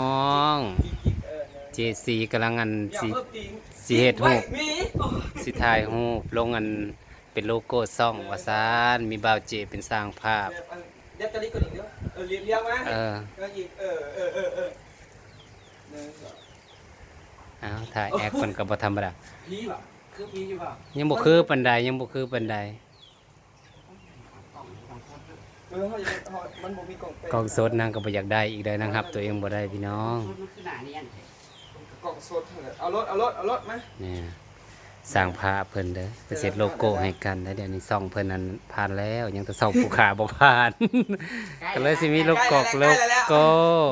น้องเออเจซีกำลังอันอย่าสิเพิ่มตีนสิเฮ็ดรูปมีสิถ่ายรูปลงอันเป็นโลโก้ซ่องว่าซานมีบ่าวเจเป็นสร้างภาพเดี๋ยวจะรีบกดอีกเดี๋ยวเออเรียงเรียงมาเออก็อีกเออเออเออเออหนึ่งสองเอาถ่ายแอคคนก็บ่ธรรมดาพีป่ะคือพีอยู่ป่ะยังบ่คือปานใดยังบ่คือปานใด เออเขาจะเขามันบ่มีกล่องเต็มกล้องสดนางก็บ่อยากได้อีกเลยนางรับ ตัวเองบ่ได้พี่น้องมันคือหนาเนียนกล่องสดเถอะเอารถเอารถเอารถมาเนี่ยสร้างภาพเพิ่นเด้อเพิ่นเสร็จโลโก้ให้กันแล้วเดี๋ยวนี้ซ่องเพิ่นนั้นผ่านแล้ว ยังแต่ซ่องผู้ขาบ่ผ่าน ก็เลยสิมีโลโก้โลโก้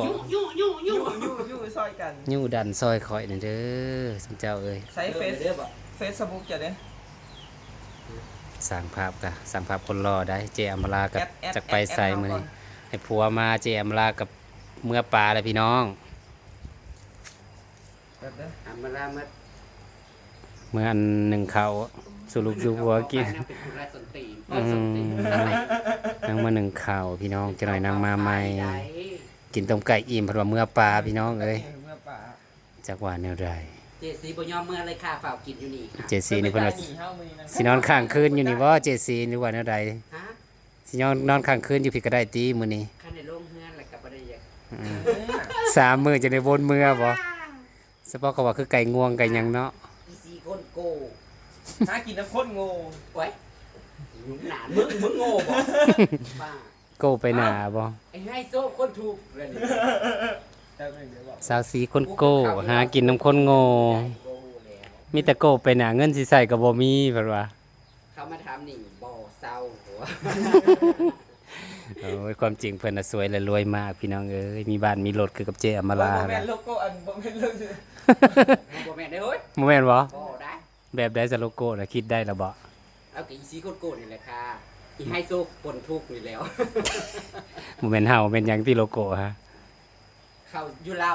ยู่ยู่ยู่ยู่ยู่ยู่ยู่ซอยกันยู่ดันซอยข่อยนี่เด้อสมเจ้าเอ้ยใช้เฟซเฟซบุ๊กจะได้ สร้างภาพกะสร้างภาพคนรอได้เจอมรากับแอดแอดจากไปใส่แอดมือเอาก่อนี้นให้ผัวมาเจอมรากับเมื่อปลาเลยพี่น้อง แบบนี้อัมมาลามัดเมื่ออันหนึ่งเขาสุรุปสุผัวกิน เป็นคนละสนตีนอืม สนตีนนางมาหนึ่งข่าวพี่น้องจะหน่อยนางมาใหม่กินต้มไก่อิ่มเพราะว่าเมื่อปลาพี่น้องเอ้ยเมื่อป่าจากว่าแนวใด เจสีบยอมเมื่อเลยค่ะฝ่ากกินอยู่นี่ค่ะเจซีนี่เพิ่นว่าหเฮ้ามือนะสินอนข้างคืนอยู่นี่ว่าเจซีหรือว่าแนวใดฮะสินอนนอนข้างคืนอยู่พี่ก็ได้ตีมื้อนี้ข้าในโรงเฮือนแล้วกับอะไรอย่างอืมสามมื้อจะได้วนเมื่อบ่สปอก็ว่าคือไก่ง่วงไก่หยังเนาะอีซีคนโกถ้ากินน้ำข้นงูไว้หนุ่มหนานมึงมึงโง่บ่บ้าโก้ไปหนาบ่ไอ้ให้โซ่คนถูกเลยนี่ แต่หนึ่งเดี๋ยวบอกสาวสีคนโก้ หากินน้ำคนโง่โกแล้วมีแต่โก้ไปหนาเงินสิใส่ก็บ่มีเพิ่นว่าเขามาถามหนิงบ่อเศร้าหัวโอ้ยความจริงเพิ่นน่ะสวยและรวยมากพี่น้องเอ้ยมีบ้านมีรถคือกับเจอมราโมเมน่ะนต์โลโก้อันโมเมนต์โลโก้บ่แม่นได้เฮ้ยบ่แม่นบ่บ่ได้แบบใดสโลโก้น่ะคิดได้แล้วบ่เอากับอีซีคนโกนี่แหละค่ะอีให้โซ่คนทุกข์นี่แล้วบ่แม่นเฮาแม่นหยังที่โลโก้ฮะ เขาอยู่เล่า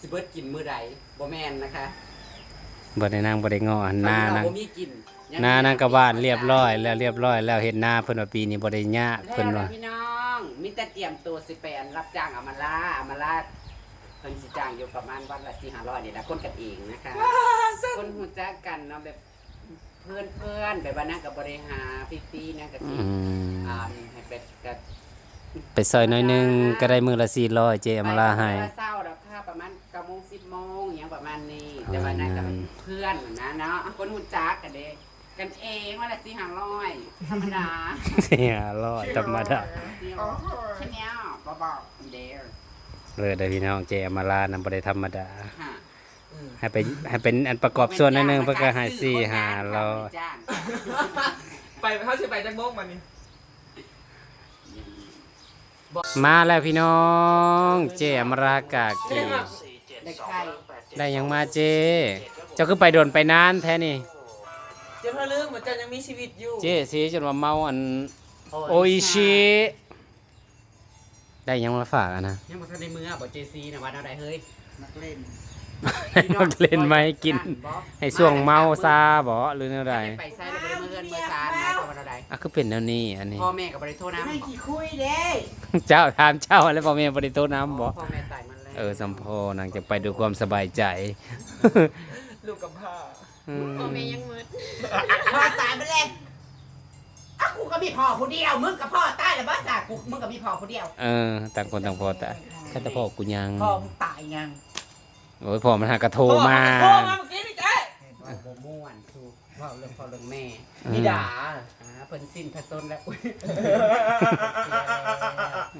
สิเบิดกินมื้อใดบ่แม่นนะคะบ่ได้นางบ่ได้ง้อหันหน้าเขอยู่นางเล่บ่มีกินหน้านางก็บ้านเรียบร้อย แล้วเรียบร้อยแล้วเฮ็ดหน้าเพิ่นว่าปีนี้บ่ได้ยากแล้วเพิ่นว่า นะพี่น้องมีแต่เตรียมตัวสิไปอันรับจ้างอามาลาอามาลาเพิ่นสิจ้างอยู่ประมาณวันละ4-500นี่แหละคนกันเองนะคะ คนฮู้จักกันเนาะแบบเพื่อนเพื่อนๆแบบว่านั่งกับบริหารฟรีๆนะก็สิอืมอ่าให้เป็ดกับ ไปซอยหน้อยหนึงก็ได้มื้อละ400เจอมราให้ ไปเช้าแล้วค่ะประมาณ9โมง10โมงอย่างประมาณนี้แต่ว่านั่งกับเพื่อนนะเนาะคนฮู้จักกันเด้กันเองว่าละ4-500ธรรมดา400ธรรมดาแค่เนี้ยเบาๆเด้อเลยได้พี่น้องเจอมาลานํบ่ได้ธรรมดา ค่ะให้ไปให้เป็นอันประกอบส่วนหนิดนึงเพื่อก็ให้สี่หาเราจ้างไปเขาสิไปจักโมงมันนี่ มาแล้วพี่น้อง เจอมรากากีได้ไข่ได้หยังมาเจ เจ้าคือไปโดนไปนานแท้นี่ เจ้าพ่อลืมเหมือนจะยังมีชีวิตอยู่เจสีจนว่าเมาอันโออิชิได้หยังมาฝากอะนะยังบ่ทันได้มือบ่เจซีนะว่าเอาได้เฮ้ยนักเล่นนักเล่นไหมาให้กิน ให้ช่วงเมาซาบ่หรือแนวใดไปใส่แล้วบ่ได้มือเงินมือซานนะก็ว่าเอาได้อะคือเป็นแนวนี้อันนี้ พ่อแม่ก็บ่ได้โทษน้ำไม่ขี้คุยเด้เจ้าถามเจ้าแล้วพ่อแม่บ่ได้โทษน้ำบ่พ่อแม่ตายมันแล้วเออสัมพอนางจะไปด้วยความสบายใจลูกกับผ้าอืมพ่อแม่ยังมืดพ่อตายไปเลยอะกูก็มีพ่อคนเดียว มึงกับพ่อตายแล้วบ้าจ้ะกูมึงกับมีพ่อคนเดียว เออต่างคนต่างพอแต่แค่แต่พ่อกูยังพ่อมึงตายยังโอ้ยพ่อมันหากระโทรมาโทรมาเมื่อกี้นี่เจ๊ว่าบ่ม่วนสู้เว้าเรื่องพ่อเรื่องแม่นี่ด่าอ่าเพิ่นสิ้นพระชนม์แล้วอุ๊ย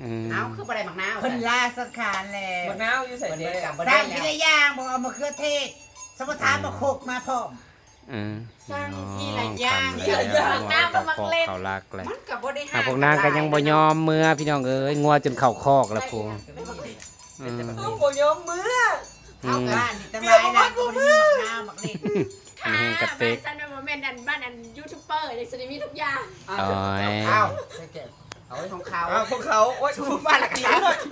อืมเอ้าคือบ่ได้มักนาวเพิ่นลาสังขารแล้วมะนาวอยู่ใส่เพิ่นเจ๊เบิดกลับบ่สได้ร้างแล้กิวนย่างบอกเอามะเขือเทศ สมุทรมาโคกมาพร้อม อืมสร้างทีละอย่างคำละอย่างต้องขอเขารักเลยมันก็บ่ได้อะพวกนางก็ยังบ่ยอมเมื่อพี่น้องเอ้ยงัวจนเข่าคอกแล้วพวกอืมโอ้โหยอมมือ อืเอามบ้านนี่ตั้งหลายนะกูมีมะนาวมักเล็ดมีแห้งกระเต็กบ้านฉันเป็นโมเมนต์อันบ้านอัน ยูทูบเบอร์เลยจะมีทุกอย่างโอ้ยเอ้าเอาไว้ของเขาอ้าวพวกเขาโอ๊ยชูบ้านละกัน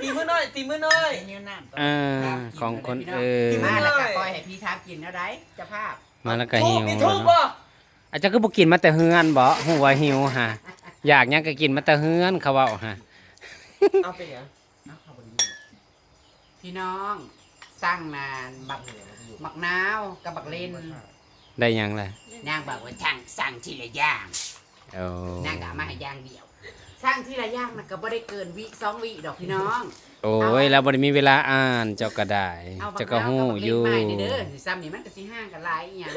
ตีมือหน่อยตีมือหน่อยเป็นนิ้วน้ำเออของคนเออมาแล้วก็ปล่อยให้พี่ทักกินแล้วได้เจ้าภาพมาแล้วก็ทูหิบวมีทูบป่ะอาจจะก็บ่กินมาแต่เฮือนบ่หัวหิวฮะอยากหยังก็กินมาแต่เฮือนเขาเว้าฮะเอาไปเนี่ยเอาเข้าบนนี้พี่น้องสร้างนานบักบักนาวกับบักเลน ได้ยังล่ะนางบอกว่าช่างสั่งทีละอย่างโอ้นางก็เอามาให้อย่างเดียว สร้างทีละอย่างมันก็บ่ได้เกินวิสองวิดอกพี่น้อง โอ้ยแล้วบ่ได้มีเวลาอ่านเจ้าก็ได้ เอาบัเจ้ากก็นาวฮู้กับบักอเลนยู่มานี่เด้อซ้ำนี่มันก็สิห้างกันหลายอหยัง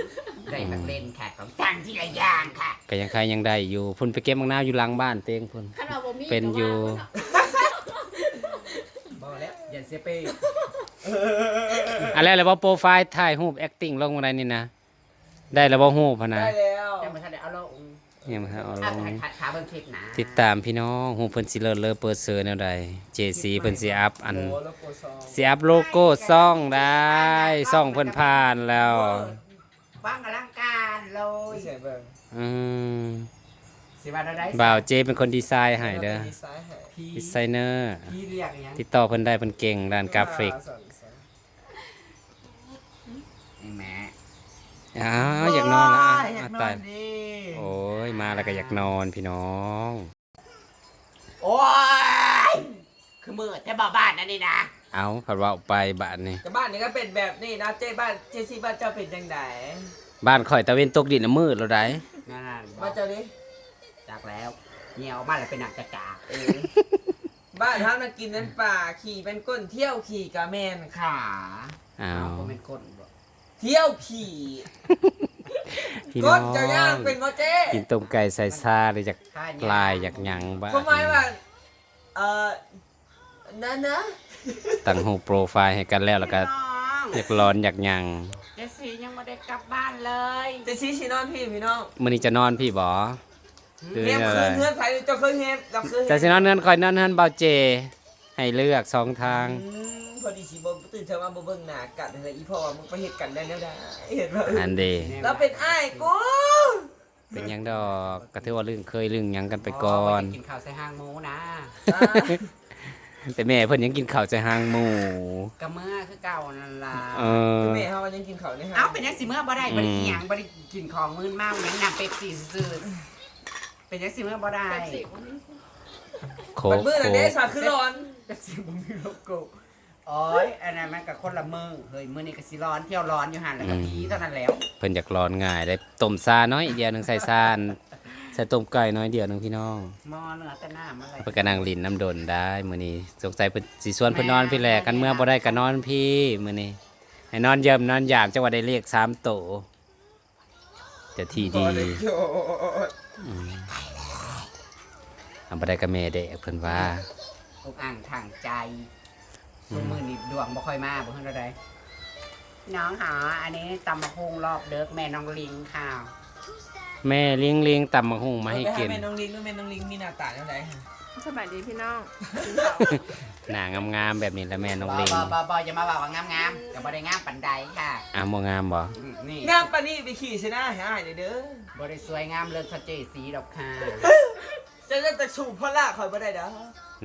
ได้บักเลนค่ะของสร้างทีละอย่างค่ะ ก็ยังใครยังได้อยู่พุ่นไปเก็บมังนาวอยู่หลังบ้านเตงพุ่นขนมบ่มีเป็นอยู่บ่แล้วอย่าเสียไปอันแรกเลยว่าโปรไฟล์ถ่ายรูป acting ลงมาได้นี่นะ ได้แล้วบ่รูปพะนะได้แล้วยังบ่ทันได้เอาลงยังบ่ทันเอาลเอางขาขาเบิ่งคลิปนะติดตามพี่น้องฮู้เพิ่นสิเลิศเลอเปิดเซอร์แนวใด JC เพิ่นสิอัพอันโอ้แล้วโปรซองสิอัพโลโก้ซ่องได้ซ่องเพิ่นผ่านแล้วว่างอลังการเลไม่ยใช่เบิ่งอืมสิว่าเราได้บ่าวเจเป็นคนดีไซน์ให้เด้อดีไซน์ให้พี่ดีไซเนอร์พี่เรียกอหยังติดต่อเพิ่นได้เพิ่นเก่งด้านกราฟิก สอนสอน ไอ้แม่ อ้าวอยากนอนแล้วอะอยาอะกนอตายนดิโอ้ยมาแล้วก็อยากนอนพี่น้อง โอ้ยคือมือแต่บ่บ้านนั่นนี่นะเอาผัดว่าไปบ้านนี่แต่บ้านนี้ก็เป็นแบบนี้นะเจ้บ้านเจซี่บ้านเจ้าเป็นยังไงบ้านข่อยตะเวนตกดินน่ะมืดแล้วได้นั่นน่ะบ้านเจ้าดิจากแล้วเหี่ยวบ้านเลยเป็นหนักจะกาเออบ้านท่านักกินนั้นป่าขี่เป็นก้นเที่ยวขี่กะแมนค่ะอ้าวก็เป็นก้นบ่ เที่ยวขี่พี่น้ก้อนงเจ้าย่างเป็นมอเจ้กินต้มไก่ใส่ซาเลยจากค่าลายจากหยังบ้าความหมายว่าเอ่อนั่นนะตั้งหูโปรไฟล์ให้กันแล้วแล้วก็น้องอยากร้อนอยากหยังเจสซี่ยังไม่ได้กลับบ้านเลยเจซี่ชีนอนพี่พี่น้องมื้อนี้จะนอนพี่บ่หรือเฮียมอะคืไรนเพื่อนใครเจ้าเคยเฮียมเราเคยเฮีจะยมสินอนเฮือนข่อยนอนเฮือนเบาเจ ให้เลือกสองทาง อืม พอดีสิบ่ตื่นเช้ามาบ่เบิ่งหน้ากันอะไรอีพ่อมึงไปเฮ็ดกันได้แนวใดเห็นบ่อันเดเราเป็นอ้ายกูเป็นหยังดอกก็ถือว่าเรื่องเคยเรื่องหยังกันไปก่อน กินข้าวใส่ห้างหมูนะอ่าแต่แม่เพิ่นยังกินข้าวใจหางหมูกะเมื่อคือเก่านั่นล่ะเออคือแม่เฮายังกินข้าวในห้างเอ้าเป็นยังสิเมื่อบ่ได้บ่ได้อืมกินหยังบ่ได้กินของมื้นมากยังนำเป๊ปซี่ซื่อๆเป็นยังสิเมื่อบ่ได้เป็นสิบ่มีโคบัดกมื้อนั้นโคเด้กสาคือร้อน เป๊ปซี่บ่มีโลโก้ โอ้ยอันนั้นมันก็คนละมือเฮ้ยมื้อนี้ก็สิร้อนเที่ยวร้อนอยู่หั่นแล้วก็พีเท่านั้นแล้วเพิ่นอยากร้อนง่ายได้ต้มซาน้อยอีกเดียวหนึงใส่ซานใส่ต้มไก่น้อยเดียวหนึงพี่น้องหม้อเนื้อแต่น้ำอะไรเพิ่นก็นั่งลินน้ำดนได้มื้อนี้สงสัยเพิ่นสิชวนเพิ่นนอนพี่แหละกันเมื่อบ่ได้ก็นอนพี่มื้อนี้ให้นอนเยิมนอนยามจังว่าได้เลข3โตจะที่ดีบ่ไโยดอืมเอาบ่ได้ก็แม่เด้เพิ่นว่าอกอ่างทางใจ ซุมื้อนี้ดวงบ่ค่อยมาบ่เฮ็ดได้น้องหาอันนี้ตำมะฮุงรอบเด็กแม่น้องลิงค่ะแม่เลี้ยงเลี้ยงตำบักหุ่งมาให้กินไปแม่น้องลิงด้วยแม่น้องลิงมีหน้าตาจังไดสบายดีพี่น้องหน้างามๆแบบนี้แหล้วแม่น้องลิงบ่บ่บ่อย่ามาบอกว่างามๆก็บ่ได้งามปานใดค่ะอ้าวบ่งามบ่นี่งามปานนี้ไปขี่สินะให้อ้ายเด้อเด้อบ่ได้สวยงามเลิศเขาเจสีดอกค่ะจะได้แต่สูบพ่อละคอยบ่ได้เด้อ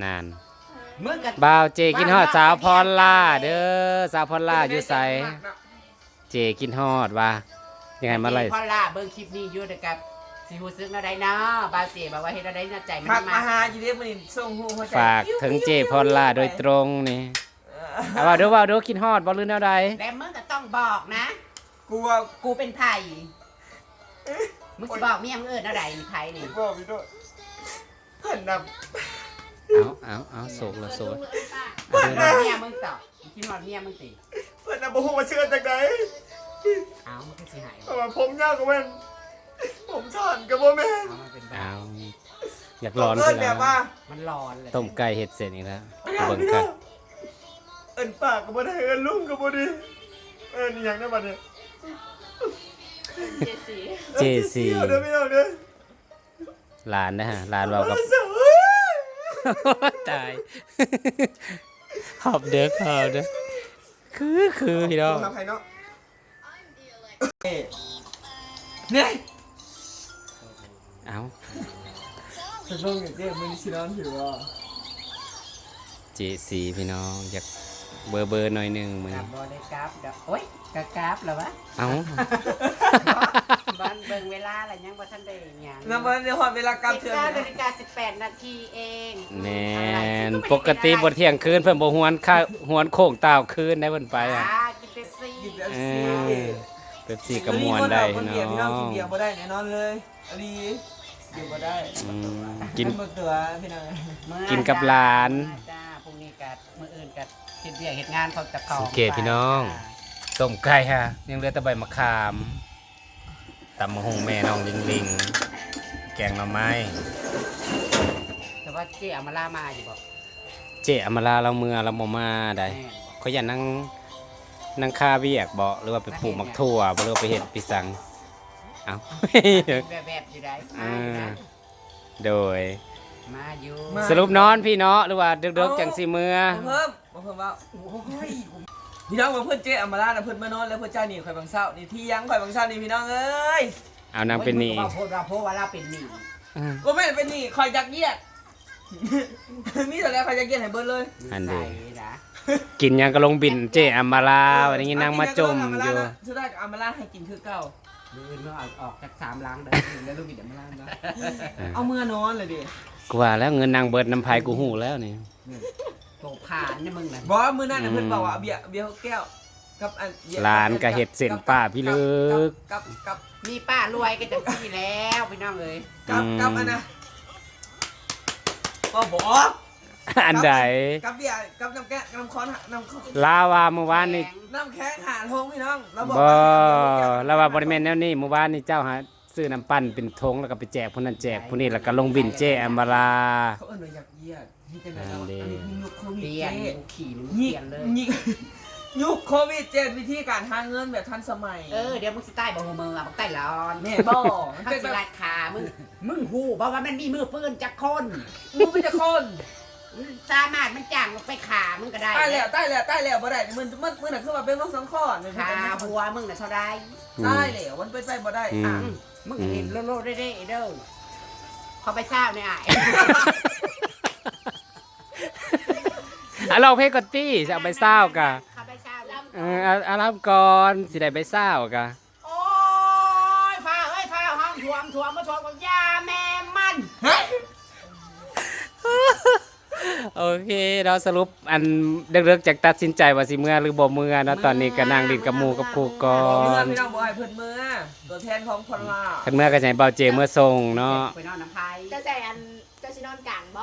นาน มึงก็บ่าวเจกินฮอดสาวพรล่าเด้อสาวพรล่าอยู่ไสเจกินฮอดว่ายังไงมาไล่พ่อล่าเบิ่งคลิปนี้อยู่เด้อกับสิฮู้สึกแนวใดเนาะบ่าวเจบอกว่าเฮ็ดแนวใดเนาะใจมันพักมามาหาอยู่เด้อมื้อนี้ส่งฮู้หัวใจฝากถึงเจพรล่าโดยตรงนี่เอาว่าเด้อว่าเด้อกินฮอดบ่หรือแนวใดและมึงก็ต้องบอกนะ กูว่ากูเป็นไผมึงสิบอกเมียมึงเอิ้นแนวใดนี่ไผนี่บอกพี่ด้วยเพิ่นน่ะ เอาเอาเอาโศกละโศกเอิ้นเมียมึงต่อคิดว่าเมียมึงติเพิ่นน่ะบ่ฮู้ว่าเชื่อจังไดเอ้ามันก็สิหายเพราะว่าผมยาวกว่าแม่นผมซ่อนก็บ่แม่นเอามันเป็นบ้าเอาอยากร้อนเพิ่ขึ้นนแบแล้วบว่ามันร้อนเลยต้มไก่เฮ็ดเสร็จอีกแล้วไม่ได้เบิ่งไม่กัได้นเอิ้นปากก็บ่ได้เอิ้นลุงก็บ่ดีเอิ้นอีหยังได้บัดนี้เจสีเจซีเดี๋ยวพี่น้องเด้อหลานนะฮะหลานเรากับเสือ ตายหอบเด็กหอบเด็กคือคือพี่น้องทำใครเนาะเนี่ยเอ้าเป็นพวกเด็กๆมันสินอนถือว่าเจซีพี่น้องอยากเบอร์เบอร์หน่อยหนึงมือกับบอได้กราฟดอกโอ๊ยกะกราฟแล้ววะเอ้า บ้านเบิ่งเวลาอะไรยังบ่ทันได้หยังนำมาในหอดเวลากลับสิบเทือนเก้านี่นานะฬิกาสิบแปดนาทีเองแม่นปกติบ่เที่ยงคืนเพิ่นบ่หวนข้าวหวนโค้งตาวคืนได้เพิ่นไปอะอ่ากินเป๊ปซี่กินแบบเอซีอเป๊ปซี่ก็ม่วนได้คนเนาเดียวพี่น้องกินเบียร์ะบ่ได้แน่นอนเลยอลีอยู่บ่ได้อืมกินเบิ่งตัวพี่น้องมื้อกินกับหลานจ้าพรุ่งนี้กัมื้ออื่นกัเฮ็ดเวียกเฮ็ดงานเขาจะเข้าโอเคพี่น้อง ต้มไก่ฮะยังเหลือแต่ใบมะขาม ตำมะฮงแม่น้องลิงลิงแกงหน่อไม้ แต่ว่าเจ๊เอามาล่ามาอยู่บ่เจอำมาลาเราเมื่อเราบ่มาได้แม่นบ่เขาอยากนั่งนั่งคาเวียกบ่หรือว่าไปปลูกมักถั่วบ่หรือว่าไปเฮ็ดปิสังเอ้าแบบๆอยู่ได้เอมาอยู่อนะโดย มาอยู่ สรุปนอนพี่เนาะหรือว่าดึกๆจังสิเมื่อบ่เพิ่มบ่เพิ่มว่าโอ้ย พี่น้องว่าเพิ่นเจ๊อำมาลาน่ะเพิ่นมานอนแล้วเพิ่นจ้าหนี่ข่อยบางเช้านี่ที่ยังข่อยบางเช้านี่พี่น้องเอ้ยเอานางเป็นหนี่โอ้ยมึงก็ว่าโพดว่าโพดว่าเราเป็นหนี้บ่แม่นเป็นหนี่ข่อยยักเยียด มีแต่แล้วข่อยยักเยียดให้เบิดเลยอันเดีใส่นะกินหยังก็ลงบินเจอำมาลาวันนี้นางมาจมอยู่สุดท้ายก็อำมาลาให้กินคือเก่า มืออื่นมึงเอาออกจากสามล้างเด้อแล้วลูกกินอำมาลานะเอามือนอนเลยดิกูว่าแล้วเงินนางเบิดน้ำพายกูหูแล้วนี่ โตผ่านเนี่ยมึงน่ะ บอกว่ามื้อนั้นน่ะเพิ่นบอกว่าเอาเบียร์เบียร์แก้วกับอันเบียร์ร้านก็เฮ็ดเส้นป้าพี่ลึก กับกับ มีป้ารวยก็จะพี่แล้วพี่น้องเอ้ยกับกับอันนะก็บอกอันใดกับเบียร์กับน้ำแก้น้ำค้อนน้ำค้อนลาว่าเมื่อวานนี่น้ำแข็งหาทงพี่น้องเราบอกบ่ว่าแล้วว่าบริเวณแนวนี้เมื่อวานนี่เจ้าหา ซื้อน้ำปั้นเป็นธงแล้วก็ไปแจกผู้นั้นแจกผู้นี้แล้วก็ลงบินเจแอมบาลา เขาเอิ้นว่าอยากเยียดนี่จังได๋อัเรานเด้อันนี้คือยุคโควิดเปลี่ยนเจ๊กูขี่นึงยิเปลี่ยนเลยยิยุคโควิดเจ็ดวิธีการหาเงินแบบทันสมัย เออเดี๋ยวมึงสิใต้บ่หูมืออะบักใต้หลอนแม่บ่มันถ้าเป็นสิแบบ ราคามึงมึงฮู้เพราะว่ามันมีมือปืนจักคนมึงเป็นจะคนสามารถมันจ้างมึงไปขามึงก็ได้ตายแล้วตายแล้วตายแล้วบ่ได้มึงมึงมึงน่ะคือว่าเป็นน้องสังขรณ์ขาหัวมึงน่ะเท่าใดตายแล้วมันเป็นไปบ่ได้อืม อะอื มมึงเห็นโลดๆได้ๆเด้อเขาไปทราบเนี่ยอะอะเราเพลงกดตี้จะเอาไปเศร้ากะเขาไปทราบแล้วเออเอาเอารับก่อนสิได้ไปเศร้ากะโอ้ยฟ้าเอ้ยฟ้าห้องถ่วมถ่วมมาถ่วมกับยาแม่มัน โอเคเราสรุปอันเลิกๆจากตัดสินใจว่าสิเมื่อหรือบ่เมื่อเนาะตอนนี้ก็นั่งดินกับหมู่กับครูก่อเมื่อนพี่น้องบ่ให้เพิ่นเมื่อตัวแทนของพลลาคันเมื่อก็จะให้เบาเจเมื่อส่งเนาะไปนอนน้ำพายจะใส่อันจะชินอนกลางบ่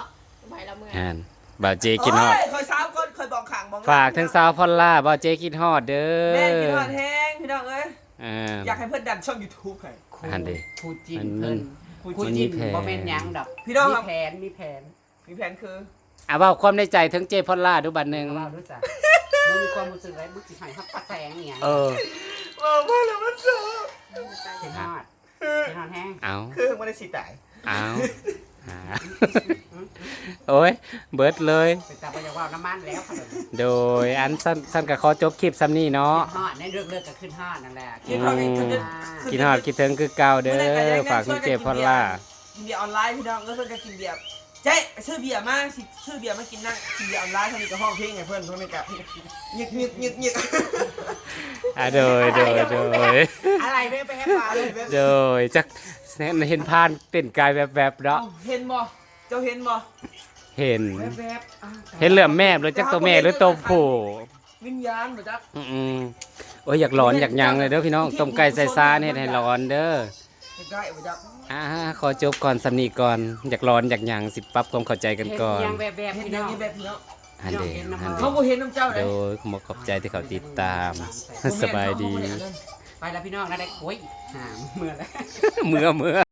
ไปละเมื่ออ่านเบาเจกินฮอดโยคอยสาวคนคอยบอกขังบอกฝากทั้งสาวพอลล่าเบาเจกินฮอดเด้แม่กินอฮอดแห้งพี่น้องเอ้ยอ่า อยากให้เพิ่นดันช่อง YouTube ให้ อันเด้คูจินอันเพิ่นคูคูมันจิมีนแผน บ่แม่นหยังดอกพี่น้องคมีรับแผนมีแผน มีแผนคือ อะเว่าความในใจถึงเจพอลล่าดูบัดหนึงเล่าด้วยจ้ะมึงมีความรู้สึกอะไรมึงสิให้ฮับปลาแสงเนี่ยเออ ว่าว่าแล้วมันเสือเห็นฮอดเห็นฮอดแห้งเอาคือมันได้สิตายเอาอ่าโอ้ย เบิดเลยไปตาไปอยากว่าน้ำมันแล้วค่ะโดยอันสั้นสั้นก็ขอจบคลิปซ้ำนี่เนาะ ฮอดในเรื่องเลิกก็ขึ้นฮอดนั่นแหละคิดฮอดนี่คือกินฮอดคิดถึงคือเก่าเด้อ ฝากคุณเจพอลล่า กินเบียร์ออนไลน์พี่น้องแล้วเพิ่นก็กินเบียร์ เจ๊ซื้อเบียร์มาสิซื้อเบียร์มากินนั่งกินเบียร์ออนไลน์เท่านี้ก็ห้องเพลงไงเพิ่อนเพิ่นไม่กลับยึกยึกยึกยึกอะโดยโดยโดยอะไรไม่ไปให้ปลาเลยโดยจักเห็นพานเต้นกายแบบๆเนาะเอ้าเห็นบ่เจ้าเห็นบ่เห็นเห็นเหลือมแม่หรือจักตัวแม่หรือตัวผู้วิญญาณบ่จักอืมโอ้ยอยากร้อนอยากยังเลยเด้อพี่น้องต้มไก่ใส่ซาเนี่ยให้ร้อนเด้อ ใกล้บ่จักอ่าขอจบก่อนสำนีก่อนอยากร้อนอยากหยังสิปรับความเข้าใจกันก่อนเห็ยังแบบเห็นพี่อน้ย่างองนี้แบบพี่น้องอันเดอันเดเขาบ่เห็นน้ำเจ้าเลโดยยขอขอบใจที่เขาติดตาม สบายดี ไปแล้วพี่น้องนะได้โอ้ยหามเมื่อแล้ว เมื่อเมื่อ